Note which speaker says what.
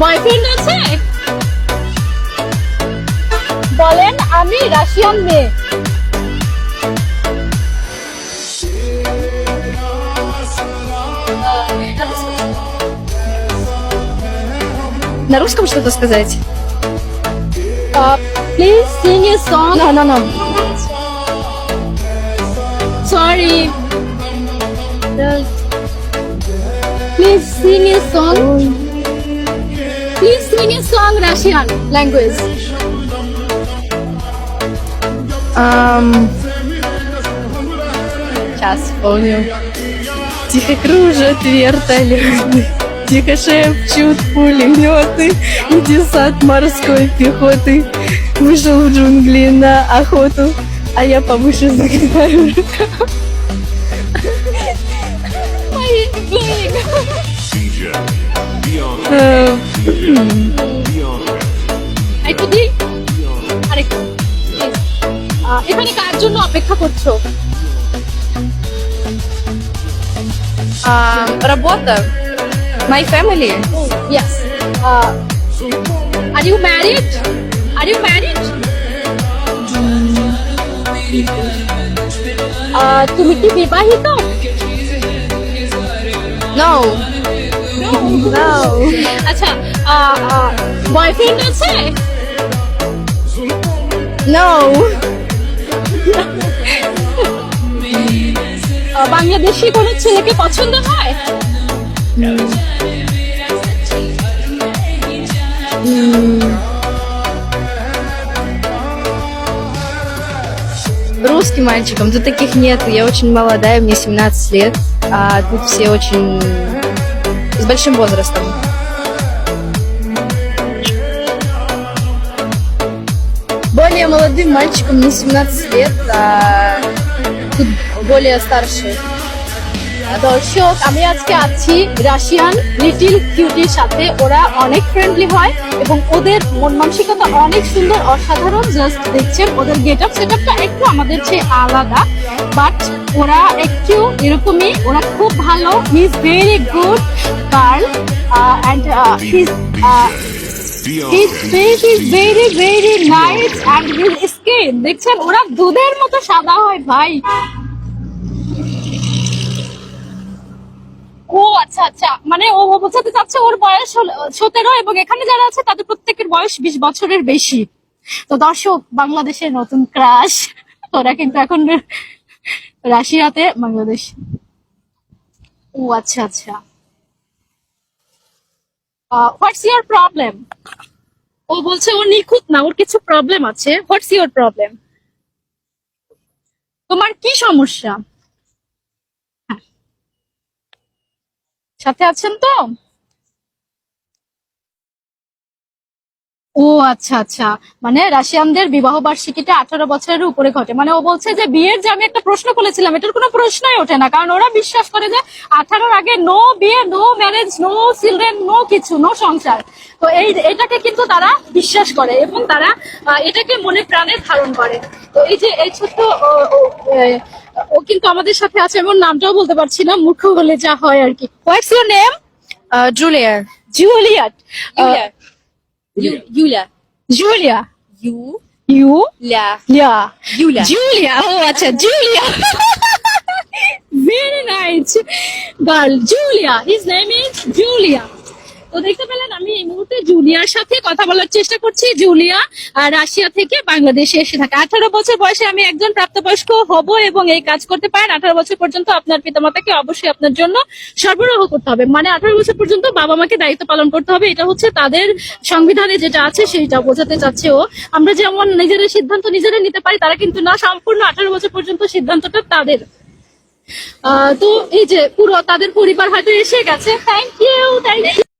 Speaker 1: Boyfriend আছে বলেন আমি রাশিয়ান মেয়ে
Speaker 2: На русском что-то сказать?
Speaker 1: Please sing a song
Speaker 2: No, no, no.
Speaker 1: Sorry please sing a song Chinese song, Russian language.
Speaker 2: Um, сейчас вспомню. Тихо кружат вертолеты, Тихо шепчут пулеметы, десант морской пехоты Вышел в джунгли на охоту, А я повыше
Speaker 3: закрываю.
Speaker 1: একটু দি আরেকটু please. আহ, এখানে কার জন্য অপেক্ষা করছো
Speaker 2: ам, Работа My family
Speaker 1: Yes. Uh, are you married? Are you married? Uh, তুমি কি বিবাহিত
Speaker 2: No No
Speaker 1: আচ্ছা বয়ফ্রেন্ড আছে
Speaker 2: No
Speaker 1: আহ, বাংলাদেশি কোনো ছেলেকে পছন্দ হয়
Speaker 2: Русским мальчиком, тут таких нет. Я очень молодая, мне 17 лет, а тут все очень с большим возрастом. Более молодым мальчиком мне 17 лет, а тут более старшие.
Speaker 1: দর্শক আমি আজকে আছি রাশিয়ান লিটিল কিউটির সাথে ওরা অনেক ফ্রেন্ডলি হয় এবং ওদের মন মানসিকতা অনেক সুন্দর অসাধারণ জাস্ট দেখছেন ওদের গেট আপ সেট আপটা একটু আমাদের চেয়ে আলাদা বাট ওরা একটু এরকমই ওরা খুব ভালো he is very good girl and his
Speaker 3: be on
Speaker 1: his face is very very nice and his skin দেখছেন? ওরা দুধের মতো সাদা হয়, ভাই। ও আচ্ছা আচ্ছা। মানে ও বোঝাতে চাচ্ছে ওর বয়স সতেরো এবং এখানে যারা আছে, তাদের প্রত্যেকের বয়স বিশ বছরের বেশি। তো দর্শক, বাংলাদেশের নতুন ক্রাশ ওরা কিন্তু এখন রাশিয়াতে, বাংলাদেশ। ও আচ্ছা আচ্ছা। হোয়াটস ইয়ার প্রবলেম ও বলছে, ও নিখুঁত না, ওর কিছু প্রবলেম আছে। হোয়াটস ইয়ার প্রবলেম তোমার কি সমস্যা? হ্যাঁ। সাথে আছেন তো? ও আচ্ছা আচ্ছা। মানে রাশিয়ানদের বিবাহ বার্ষিকীটা আঠারো বছরের উপরে ঘটে। মানে ও বলছে যে বিয়ের যে আমি একটা প্রশ্ন করেছিলাম এটার কোনো প্রশ্নই ওঠে না। কারণ ওরা বিশ্বাস করে যে আঠারোর আগে নো বিয়ে no marriage no children no কিছু নো সংসার। তো এই এটাকে কিন্তু তারা বিশ্বাস করে এবং তারা এটাকে মনে প্রাণে ধারণ করে। তো এই যে এই ছোট্ট ও- ও- কিন্তু আমাদের সাথে আছে এমন নামটাও বলতে পারছি না মূর্খ হলে যা হয় আর কি। What's your
Speaker 2: name Julia.
Speaker 1: জুলিয়াট
Speaker 2: Julia. Ju- Julia. Julia
Speaker 1: Julia. Yulia
Speaker 2: Julia.
Speaker 1: Julia ও আচ্ছা Julia very nice girl Julia his name is Julia তো দেখতে পেলেন আমি এই মুহূর্তে জুলিয়ার সাথে কথা বলার চেষ্টা করছি। জুলিয়া রাশিয়া থেকে বাংলাদেশে এসে থাকে। আঠারো বছর বয়সে আমি একজন প্রাপ্তবয়স্ক হব এবং এই কাজ করতে পারেন। আঠারো বছর পর্যন্ত আপনার পিতামাতাকে অবশ্যই আপনার জন্য সরবরাহ করতে হবে। মানে আঠারো বছর পর্যন্ত বাবা মাকে দায়িত্ব পালন করতে হবে। এটা হচ্ছে তাদের সংবিধানে যেটা আছে সেইটা বোঝাতে চাচ্ছে ও। আমরা যেমন নিজেদের সিদ্ধান্ত নিজেরা নিতে পারি, তারা কিন্তু না, সম্পূর্ণ আঠারো বছর পর্যন্ত সিদ্ধান্তটা তাদের। তো এই যে পুরো তাদের পরিবার হয়তো এসে গেছে। Thank you thank you